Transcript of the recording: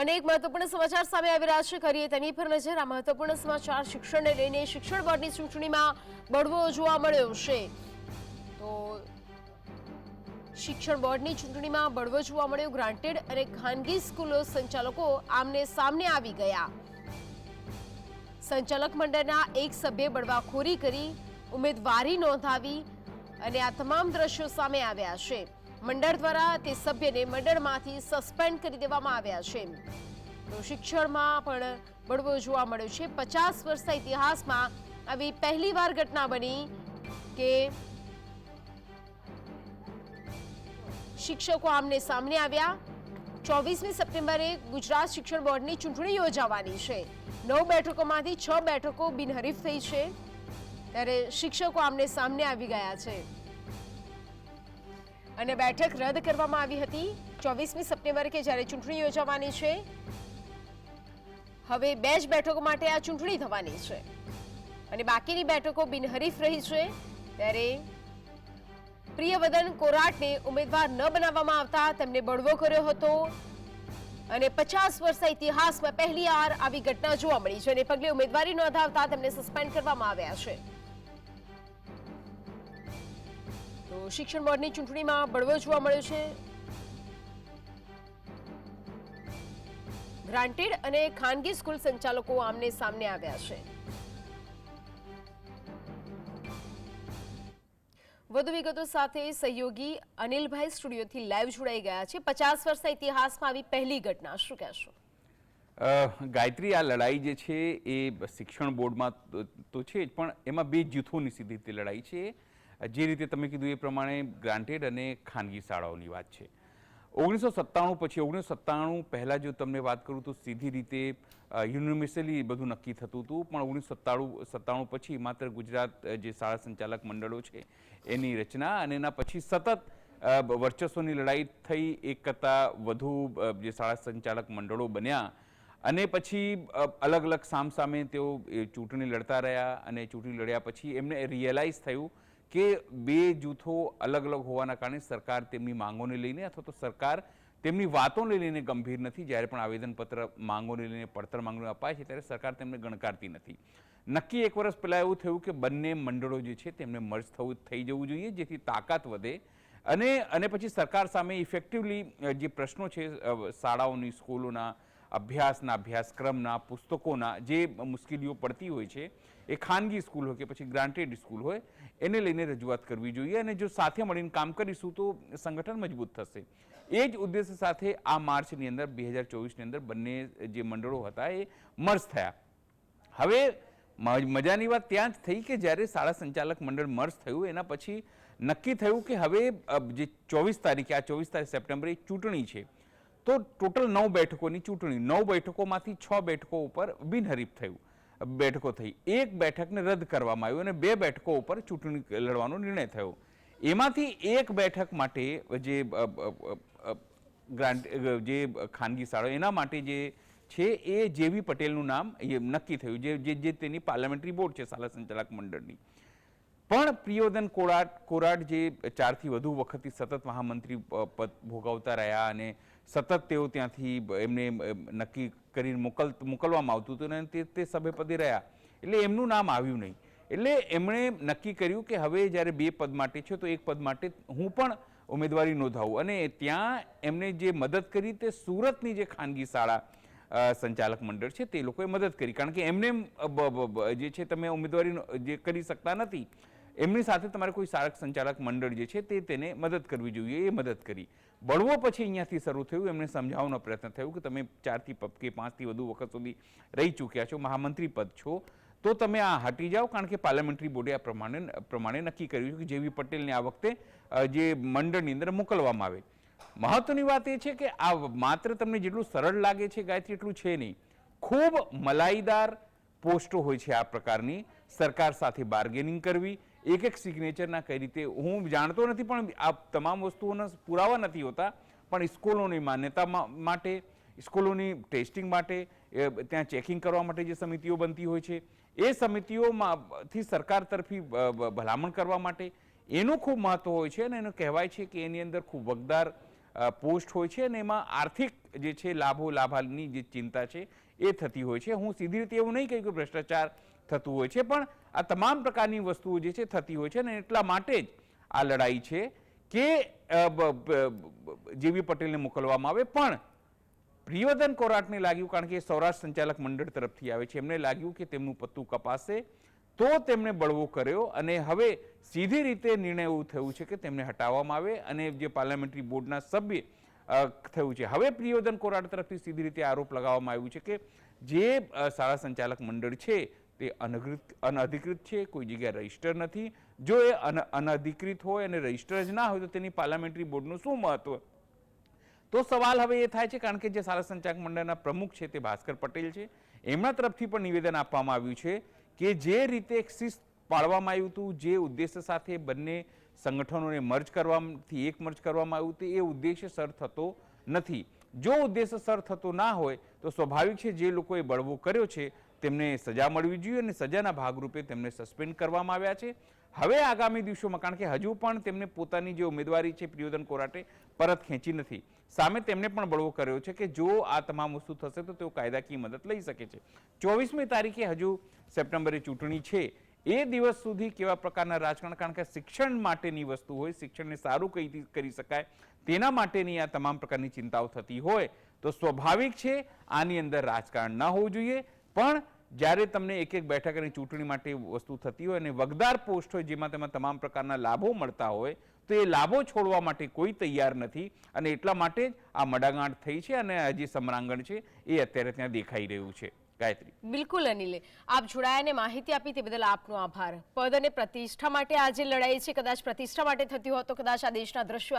અને એક મહત્વપૂર્ણ સમાચાર સામે આવી રહ્યા છે. કરીએ તેની પર નજર. આ મહત્વપૂર્ણ સમાચાર શિક્ષણને લઈને શિક્ષણ બોર્ડની ચૂંટણીમાં બળવો જોવા મળ્યો છે. તો શિક્ષણ બોર્ડની ચૂંટણીમાં બળવો જોવા મળ્યો. ગ્રાન્ટેડ અને ખાનગી સ્કૂલો સંચાલકો આમને સામને આવી ગયા. સંચાલક મંડળના એક સભ્યે બળવાખોરી કરી, ઉમેદવારી નોંધાવી અને આ તમામ દ્રશ્યો સામે આવ્યા છે. મંડળ દ્વારા તે સભ્યને મંડળમાંથી સસ્પેન્ડ કરી દેવામાં આવ્યા છે. તો શિક્ષણમાં પણ બળવો જોવા મળ્યો છે. પચાસ વર્ષના ઇતિહાસમાં આવી પહેલીવાર ઘટના બની કે શિક્ષકો આમને સામને આવ્યા. ચોવીસમી સપ્ટેમ્બરે ગુજરાત શિક્ષણ બોર્ડની ચૂંટણી યોજાવાની છે. નવ બેઠકોમાંથી છ બેઠકો બિનહરીફ થઈ છે. ત્યારે શિક્ષકો આમને સામને આવી ગયા છે. અને બેઠક રદ કરવામાં આવી હતી. ચોવીસમી સપ્ટેમ્બરે કે જ્યારે ચૂંટણી યોજાવાની છે, હવે બે જ બેઠકો માટે આ ચૂંટણી થવાની છે. અને બાકીની બેઠકો બિનહરીફ રહી છે, ત્યારે પ્રિયવદન કોરાટને ઉમેદવાર ન બનાવવામાં આવતા તેમને બળવો કર્યો હતો. અને પચાસ વર્ષના ઇતિહાસમાં પહેલી વાર આવી ઘટના જોવા મળી છે અને પગલે ઉમેદવારી નોંધાવતા તેમને સસ્પેન્ડ કરવામાં આવ્યા છે. તો શિક્ષણ બોર્ડની ચૂંટણીમાં બળવો જોવા મળ્યો છે. ગ્રાન્ટેડ અને ખાનગી સ્કૂલ સંચાલકો આમને સામને આવ્યા છે. વધુ વિગતો સાથે સહયોગી અનિલભાઈ સ્ટુડિયોથી લાઈવ જોડાઈ ગયા છે. પચાસ વર્ષના ઇતિહાસમાં આવી પહેલી ઘટના, શું કહેશો? ગાયત્રી, આ લડાઈ જે છે એ શિક્ષણ બોર્ડમાં તો- છે જ, પણ એમાં બે જૂથોની સીધી લડાઈ છે. જે રીતે તમે કીધું એ પ્રમાણે ગ્રાન્ટેડ અને ખાનગી શાળાઓની વાત છે. ઓગણીસો સત્તાણું પછી ઓગણીસો સત્તાણું પહેલાં જો તમને વાત કરું તો સીધી રીતે યુનિવર્સલી બધું નક્કી થતું હતું, પણ ઓગણીસો સત્તાણું સત્તાણું પછી માત્ર ગુજરાત જે શાળા સંચાલક મંડળો છે, એની રચના અને એના પછી સતત વર્ચસ્વની લડાઈ થઈ એક કરતાં વધુ જે શાળા સંચાલક મંડળો બન્યા અને પછી અલગ અલગ સામસામે તેઓ ચૂંટણી લડતા રહ્યા અને ચૂંટણી લડ્યા પછી એમને રિયલાઇઝ થયું કે બે જૂથો અલગ અલગ હોવાના કારણે સરકાર તેમની માંગોને લઈને અથવા તો સરકાર તેમની વાતોને લઈને ગંભીર નથી. જ્યારે પણ આવેદનપત્ર માંગોને લઈને પડતર માંગણીઓ અપાય છે, ત્યારે સરકાર તેમને ગણકારતી નથી. નક્કી એક વર્ષ પહેલાં એવું થયું કે બંને મંડળો જે છે તેમને મર્જ થવું થઈ જવું જોઈએ, જેથી તાકાત વધે. અને અને પછી સરકાર સામે ઇફેક્ટિવલી જે પ્રશ્નો છે શાળાઓની, સ્કૂલોના અભ્યાસના, અભ્યાસક્રમના, પુસ્તકોના જે મુશ્કેલીઓ પડતી હોય છે, એ ખાનગી સ્કૂલ હોય કે પછી ગ્રાન્ટેડ સ્કૂલ હોય, એને લઈને રજૂઆત કરવી જોઈએ અને જો સાથે મળીને કામ કરીશું તો સંગઠન મજબૂત થશે. એ જ ઉદ્દેશ્ય સાથે આ માર્ચની અંદર, બે હજાર ચોવીસની અંદર બંને જે મંડળો હતા એ મર્જ થયા. હવે મજાની વાત ત્યાં જ થઈ કે જ્યારે શાળા સંચાલક મંડળ મર્જ થયું, એના પછી નક્કી થયું કે હવે જે ચોવીસ તારીખે, આ ચોવીસ તારીખ સપ્ટેમ્બરે ચૂંટણી છે. તો ટોટલ નવ બેઠકોની ચૂંટણી, નવ બેઠકોમાંથી છ બેઠકો ઉપર બિનહરીફ થયું. બેઠકો થઈ. એક બેઠકને રદ કરવામાં આવ્યું અને બે બેઠકો ઉપર ચૂંટણી લડવાનો નિર્ણય થયો. એમાંથી એક બેઠક માટે જે ગ્રાન્ટ જે ખાનગી શાળા, એના માટે જે છે એ જેવી પટેલનું નામ નક્કી થયું. જે જે તેની પાર્લામેન્ટરી બોર્ડ છે શાળા સંચાલક મંડળની. પણ પ્રિયોદન કોરાટ કોરાટ જે ચારથી વધુ વખતથી સતત મહામંત્રી પદ ભોગવતા રહ્યા અને સતત તેઓ ત્યાંથી એમને નક્કી કરીને મોકલ, મોકલવામાં આવતું હતું અને તે તે સભ્યપદે રહ્યા. એટલે એમનું નામ આવ્યું નહીં. એટલે એમણે નક્કી કર્યું કે હવે જ્યારે બે પદ માટે છે, તો એક પદ માટે હું પણ ઉમેદવારી નોંધાવું. અને ત્યાં એમને જે મદદ કરી તે સુરતની જે ખાનગી શાળા સંચાલક મંડળ છે, તે લોકોએ મદદ કરી. કારણ કે એમને જે છે, તમે ઉમેદવારી જે કરી શકતા નથી એમની સાથે તમારે કોઈ સારક સંચાલક મંડળ જે છે તે તેને મદદ કરવી જોઈએ, એ મદદ કરી. બળવો પછી અહીંયાથી શરૂ થયું એમને સમજાવવાનો પ્રયત્ન થયો કે તમે ચારથી કે પાંચથી વધુ વખત સુધી રહી ચૂક્યા છો, મહામંત્રી પદ છો, તો તમે આ હટી જાઓ, કારણ કે પાર્લામેન્ટરી બોર્ડે આ પ્રમાણે પ્રમાણે નક્કી કર્યું છે કે જેવી પટેલને આ વખતે જે મંડળની અંદર મોકલવામાં આવે. મહત્વની વાત એ છે કે આ માત્ર તમને જેટલું સરળ લાગે છે ગાયત્રી, એટલું છે નહીં. ખૂબ મલાઈદાર પોસ્ટો હોય છે આ પ્રકારની. સરકાર સાથે બાર્ગેનિંગ કરવી એક એક સિગ્નેચરના કઈ રીતે, હું જાણતો નથી, પણ આ તમામ વસ્તુઓના પુરાવા નથી હોતા, પણ સ્કૂલોની માન્યતા માટે, સ્કૂલોની ટેસ્ટિંગ માટે ત્યાં ચેકિંગ કરવા માટે જે સમિતિઓ બનતી હોય છે, એ સમિતિઓમાંથી સરકાર તરફી ભલામણ કરવા માટે એનું ખૂબ મહત્ત્વ હોય છે અને એનું કહેવાય છે કે એની અંદર ખૂબ વગદાર પોસ્ટ હોય છે અને એમાં આર્થિક જે છે લાભો લાભાની જે ચિંતા છે એ થતી હોય છે. હું સીધી રીતે એવું નહીં કહ્યું કે ભ્રષ્ટાચાર થતું હોય છે. પણ આ તમામ પ્રકારની વસ્તુઓ જે છે થતી હોય છે અને એટલા માટે જ આ લડાઈ છે કે જેવી પટેલને મોકલવામાં આવે. પણ પ્રિયવર્ધન કોરાટને લાગ્યું, કારણ કે સૌરાષ્ટ્ર સંચાલક મંડળ તરફથી આવે છે. એમને લાગ્યું કે તેમનું પત્તું કપાશે. તો તેમણે બળવો કર્યો અને હવે સીધી રીતે નિર્ણય એવું થયું છે કે તેમને હટાવવામાં આવે અને જે પાર્લામેન્ટરી બોર્ડના સભ્ય થયું છે. હવે પ્રિયોદન કોરાટ તરફથી સીધી રીતે આરોપ લગાવવામાં આવ્યું છે કે જે શાળા સંચાલક મંડળ છે તે અનધિકૃત અનઅધિકૃત છે, કોઈ જગ્યાએ રજિસ્ટર નથી. જો એ અનધિકૃત હોય અને રજિસ્ટર જ ના હોય તો તેની પાર્લામેન્ટરી બોર્ડનું શું મહત્વ? તો સવાલ હવે એ થાય છે, કારણ કે જે શાળા સંચાલક મંડળના પ્રમુખ છે તે ભાસ્કર પટેલ છે. એમના તરફથી પણ નિવેદન આપવામાં આવ્યું છે કે જે રીતે એક શિસ્ત પાડવામાં આવ્યું હતું, જે ઉદ્દેશ્ય સાથે બંને સંગઠનોને મર્જ કરવાથી એક મર્જ કરવામાં આવ્યું તે એ ઉદ્દેશ્ય સર થતો નથી. જો ઉદ્દેશ્ય સર થતો ના હોય, તો સ્વાભાવિક છે જે લોકોએ બળવો કર્યો છે તેમને સજા મળવી જોઈએ અને સજાના ભાગરૂપે તેમને સસ્પેન્ડ કરવામાં આવ્યા છે. હવે આગામી દિવસોમાં, કારણ કે હજુ પણ તેમને પોતાની જે ઉમેદવારી છે પ્રિયોદન કોરાટે પરત ખેંચી નથી. સામે તેમને પણ બળવો કર્યો છે કે જો આ તમામ વસ્તુ થશે તો તેઓ કાયદાકીય મદદ લઈ શકે છે. ચોવીસમી તારીખે હજુ સપ્ટેમ્બરે ચૂંટણી છે. એ દિવસ સુધી કેવા પ્રકારના રાજકારણ, કારણ કે શિક્ષણ માટેની વસ્તુ હોય, શિક્ષણને સારું કઈ કરી શકાય, તેના માટેની આ તમામ પ્રકારની ચિંતાઓ થતી હોય, તો સ્વાભાવિક છે આની અંદર રાજકારણ ન હોવું જોઈએ. પણ જ્યારે તમને એક એક બેઠક અને ચૂંટણી માટે વસ્તુ થતી હોય અને વગદાર પોસ્ટ હોય જેમાં તેમાં તમામ પ્રકારના લાભો મળતા હોય, તો એ લાભો છોડવા માટે કોઈ તૈયાર નથી અને એટલા માટે જ આ મડાગાંઠ થઈ છે અને આ જે સમરાંગણ છે એ અત્યારે ત્યાં દેખાઈ રહ્યું છે. ગાયત્રી. બિલકુલ અનિલે, આપ જોડાયા અને માહિતી આપી તે બદલ આપનો આભાર. પદ અને પ્રતિષ્ઠા માટે આજે લડાઈ છે. કદાચ પ્રતિષ્ઠા માટે થતી હોત તો કદાચ આ દેશના દ્રશ્યો